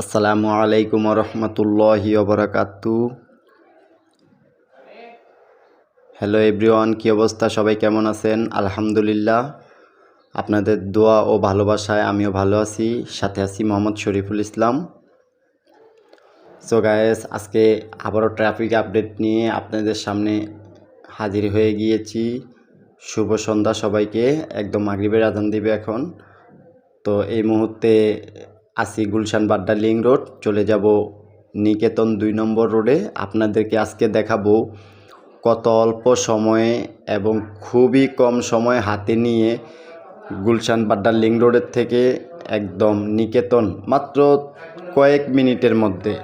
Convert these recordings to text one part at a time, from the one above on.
আসসালামু আলাইকুম রহমতুল্লাহি ওবরাকাতু। হ্যালো এভরিওয়ান কী অবস্থা? সবাই কেমন আছেন? আলহামদুলিল্লাহ। আপনাদের দোয়া ও ভালোবাসায় আমিও ভালো আছি। সাথে আছি মোহাম্মদ শরীফুল ইসলাম। সো গায়েস আজকে আবারও ট্রাফিক আপডেট নিয়ে আপনাদের সামনে হাজির হয়ে গিয়েছি। শুভ সন্ধ্যা সবাইকে। একদম মাগরিবের আজান দিবে এখন। তো এই মুহূর্তে আসি গুলশান বাড্ডা লিং রোড, চলে যাব নিকেতন দুই নম্বর রোডে। আপনাদেরকে আজকে দেখাবো কত অল্প সময়ে এবং খুবই কম সময় হাতে নিয়ে গুলশান বাড্ডা লিং রোডের থেকে একদম নিকেতন মাত্র কয়েক মিনিটের মধ্যে।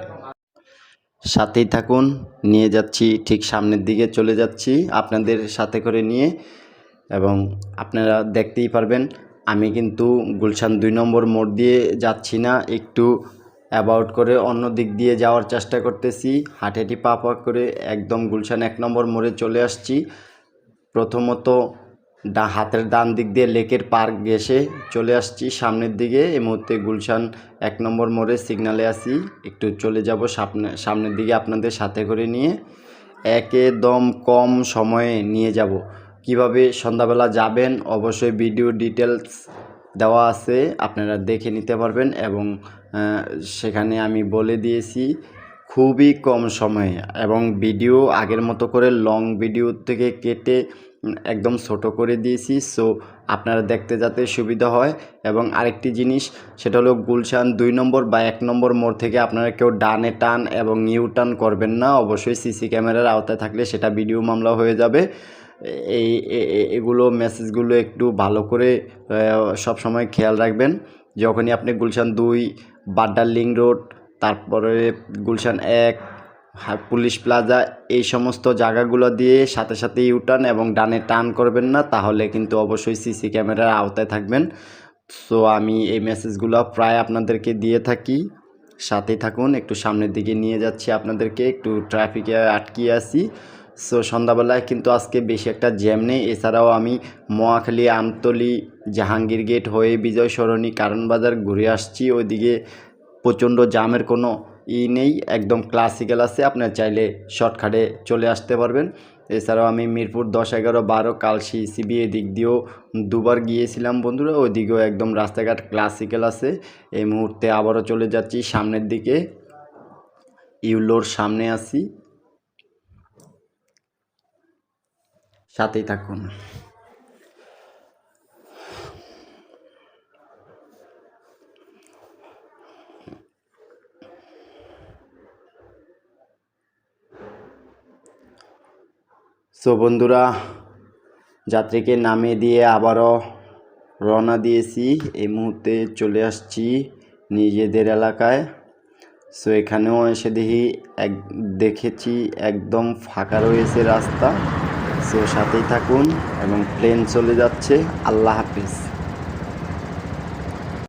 সাথেই থাকুন, নিয়ে যাচ্ছি, ঠিক সামনের দিকে চলে যাচ্ছি আপনাদের সাথে করে নিয়ে এবং আপনারা দেখতেই পারবেন আমি কিন্তু গুলশান দুই নম্বর মোড় দিয়ে যাচ্ছি না, একটু অ্যাবাউট করে অন্য দিক দিয়ে যাওয়ার চেষ্টা করতেছি। হাঁটেটি পা পা করে একদম গুলশান এক নম্বর মোড়ে চলে আসছি। প্রথমত ডা, হাতের ডান দিক দিয়ে লেকের পার্ক ঘেসে চলে আসছি সামনের দিকে। এই মুহূর্তে গুলশান এক নম্বর মোড়ে সিগনালে আসি একটু চলে যাব সামনে, সামনের দিকে আপনাদের সাথে করে নিয়ে। একদম কম সময়ে নিয়ে যাব। কীভাবে সন্ধ্যাবেলা যাবেন, অবশ্যই ভিডিও ডিটেলস দেওয়া আছে, আপনারা দেখে নিতে পারবেন এবং সেখানে আমি বলে দিয়েছি, খুবই কম সময়ে এবং ভিডিও আগের মতো করে লং ভিডিও থেকে কেটে একদম ছোট করে দিয়েছি সো আপনারা দেখতে যাতে সুবিধা হয় এবং আরেকটি জিনিস, সেটা হলো গুলশান দুই নম্বর বা এক নম্বর মোড় থেকে আপনারা কেউ ডানে টান এবং ইউ টার্ন করবেন না, অবশ্যই সিসি ক্যামেরার আওতায় থাকলে সেটা ভিডিও মামলা হয়ে যাবে। এই এগুলো মেসেজগুলো একটু ভালো করে সব সময় খেয়াল রাখবেন। যখনই আপনি গুলশান দুই, বাড্ডার লিং রোড, তারপরে গুলশান এক পুলিশ প্লাজা, এই সমস্ত জায়গাগুলো দিয়ে সাথে সাথে ইউটার্ন এবং ডানে টার্ন করবেন না, তাহলে কিন্তু অবশ্যই সিসি ক্যামেরার আওতায় থাকবেন। সো আমি এই মেসেজগুলো প্রায় আপনাদেরকে দিয়ে থাকি। সাথেই থাকুন, একটু সামনের দিকে নিয়ে যাচ্ছি আপনাদেরকে, একটু ট্রাফিকে আটকিয়ে আছি। সো সন্ধ্যাবেলায় কিন্তু আজকে বেশি একটা জ্যাম নেই। এছাড়াও আমি মোয়াখালী আমতলি, জাহাঙ্গীর গেট হয়ে বিজয় সরণি, কারণ বাজার ঘুরে আসছি। ওইদিকে প্রচণ্ড জামের কোনো ই নেই, একদম ক্লাসিক্যাল আছে। আপনার চাইলে শর্টকাটে চলে আসতে পারবেন। এছাড়াও আমি মিরপুর দশ এগারো বারো কালশি সিবি এদিক দিয়েও দুবার গিয়েছিলাম বন্ধুরা। ওইদিকেও একদম রাস্তাঘাট ক্লাসিক্যাল আছে। এই মুহূর্তে আবারও চলে যাচ্ছি সামনের দিকে। ইউলোর সামনে আছি। সাথেই থাকুন। সো বন্ধুরা, যাত্রীকে নামিয়ে দিয়ে আবারও রওনা দিয়েছি। এই মুহূর্তে চলে আসছি নিজেদের এলাকায়। সো এখানেও এসে দেখি, এক দেখেছি একদম ফাঁকা রয়েছে রাস্তা। সাথেই থাকুন এবং প্লেন চলে যাচ্ছে। আল্লাহ হাফিজ।